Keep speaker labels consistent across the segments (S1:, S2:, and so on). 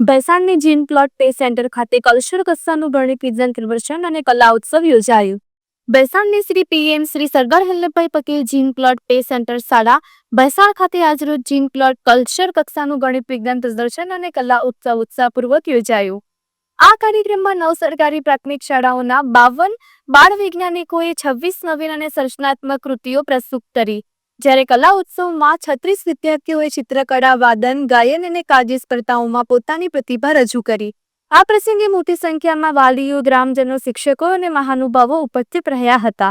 S1: ભેસાણની gin plot pay centre ખાતે culture કક્ષાનું ગણિત વિજ્ઞાન પ્રદર્શન અને કલા ઉત્સવ યોજાયું. ભેસાણની Shri PM Shri Sardar Vallabhbhai Patel gin plot pay centre શાળા ભેસાણ ખાતે આજરોજ જીન પ્લોટ કલ્ચર કક્ષાનું ગણિત વિજ્ઞાન પ્રદર્શન અને કલા ઉત્સવ ઉત્સાહપૂર્વક યોજાયું. આ કાર્યક્રમમાં નવ સરકારી પ્રાથમિક શાળાઓના બાવન બાળ વૈજ્ઞાનિકોએ છવ્વીસ નવીન અને સર્જનાત્મક કૃતિઓ પ્રસ્તુત કરી. જ્યારે કલા ઉત્સવમાં છત્રીસ વિદ્યાર્થીઓએ ચિત્રકળા, વાદન, ગાયન અને કાર્ય સ્પર્ધાઓમાં પોતાની પ્રતિભા રજૂ કરી. આ પ્રસંગે મોટી સંખ્યામાં વાલીઓ, ગ્રામજનો, શિક્ષકો અને મહાનુભાવો ઉપસ્થિત રહ્યા હતા.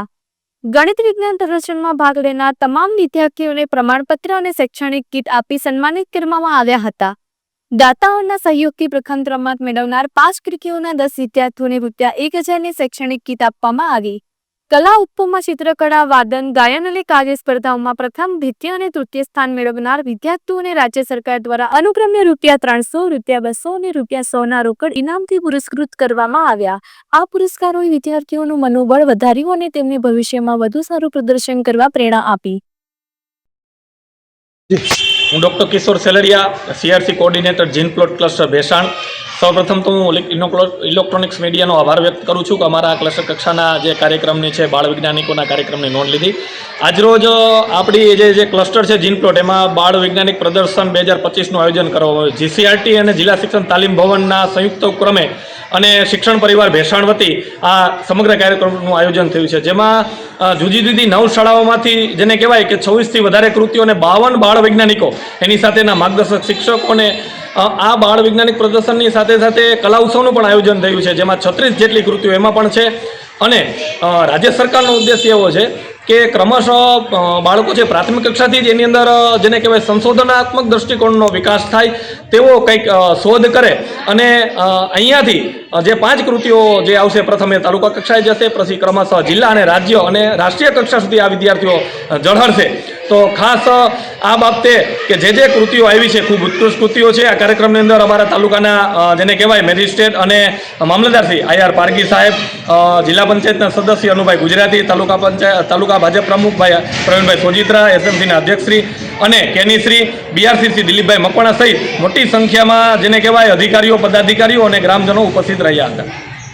S1: ગણિત, વિજ્ઞાન પ્રદર્શનમાં ભાગ લેનાર તમામ વિદ્યાર્થીઓને પ્રમાણપત્ર અને શૈક્ષણિક કીટ આપી સન્માનિત કરવામાં આવ્યા હતા. દાતાઓના સહયોગથી પ્રખંડ રમત મેળવનાર પાંચ કૃતિઓના દસ વિદ્યાર્થીઓને રૂપિયા એક હજારની શૈક્ષણિક કીટ આપવામાં આવી. કલા ઉપમાં ચિત્રકળા, વાદન, ગાયન અને કાર્ય સ્પર્ધાઓમાં પ્રથમ દ્વિતીય અને તૃતીય સ્થાન મેળવનાર વિદ્યાર્થીઓને રાજ્ય સરકાર દ્વારા અનુક્રમે રૂપિયા ત્રણસો, રૂપિયા બસો અને રૂપિયા સોના રોકડ ઇનામથી પુરસ્કૃત કરવામાં આવ્યા. આ પુરસ્કારોએ વિદ્યાર્થીઓનું મનોબળ વધાર્યું અને તેમને ભવિષ્યમાં વધુ સારું પ્રદર્શન કરવા પ્રેરણા આપી.
S2: હું doctor Kishor Selariya CRC coordinator gin plot cluster Bhesan. સૌપ્રથમ તો હું ઇલેક- ઇલેક્ટ્રોનિક્સ મીડિયાનો આભાર વ્યક્ત કરું છું કે અમારા ક્લસ્ટર કક્ષાના જે કાર્યક્રમની છે બાળ વૈજ્ઞાનિકોના કાર્યક્રમની નોંધ લીધી. આજરોજ આપણી જે જે ક્લસ્ટર છે જીનપ્લોટ એમાં બાળ વૈજ્ઞાનિક પ્રદર્શન બે હજાર પચીસનું આયોજન કરવામાં આવ્યું જીસીઆરટી અને જિલ્લા શિક્ષણ તાલીમ ભવનના સંયુક્ત ઉપક્રમે અને શિક્ષણ પરિવાર ભેસાણ વતી આ સમગ્ર કાર્યક્રમનું આયોજન થયું છે. જેમાં જુદી જુદી નવ શાળાઓમાંથી જેને કહેવાય કે છવ્વીસથી વધારે કૃતિઓ અને બાવન બાળ વૈજ્ઞાનિકો એની સાથેના માર્ગદર્શક શિક્ષકોને અ, આ બાળ વૈજ્ઞાનિક પ્રદર્શનની સાથે સાથે કલા ઉત્સવનું પણ આયોજન થયું છે, જેમાં છત્રીસ જેટલી કૃતિઓ એમાં પણ છે. અને રાજ્ય સરકારનો ઉદ્દેશ્ય એવો છે કે ક્રમશઃ બાળકો છે પ્રાથમિક કક્ષાથી જ એની અંદર જેને કહેવાય સંશોધનાત્મક દ્રષ્ટિકોણનો વિકાસ થાય તેવો કંઈક શોધ કરે. અને અહીંયાથી જે પાંચ કૃતિઓ જે આવશે, પ્રથમ એ તાલુકા કક્ષાએ જશે, પછી ક્રમશઃ જિલ્લા અને રાજ્ય અને રાષ્ટ્રીય કક્ષા સુધી આ વિદ્યાર્થીઓ જળહળશે તો ખાસ આ બાબતે કે જે જે કૃતિઓ આવી છે, ખૂબ ઉત્કૃષ્ટ કૃતિઓ છે. આ કાર્યક્રમની અંદર અમારા તાલુકાના જેને કહેવાય મેજિસ્ટ્રેટ અને મામલતદારશ્રી આઈઆર પારગી સાહેબ જિલ્લા પંચાયતના સદસ્ય અનુભાઈ ગુજરાતી, તાલુકા પંચાયત તાલુકા ભાજપ પ્રમુખભાઈ પ્રવીણભાઈ સોજિત્રા, એસએમસીના અધ્યક્ષશ્રી અને કેનીશ્રી બીઆરસીસી દિલીપભાઈ મકવાણા સહિત મોટી સંખ્યામાં જેને કહેવાય અધિકારીઓ, પદાધિકારીઓ અને ગ્રામજનો ઉપસ્થિત રહ્યા હતા.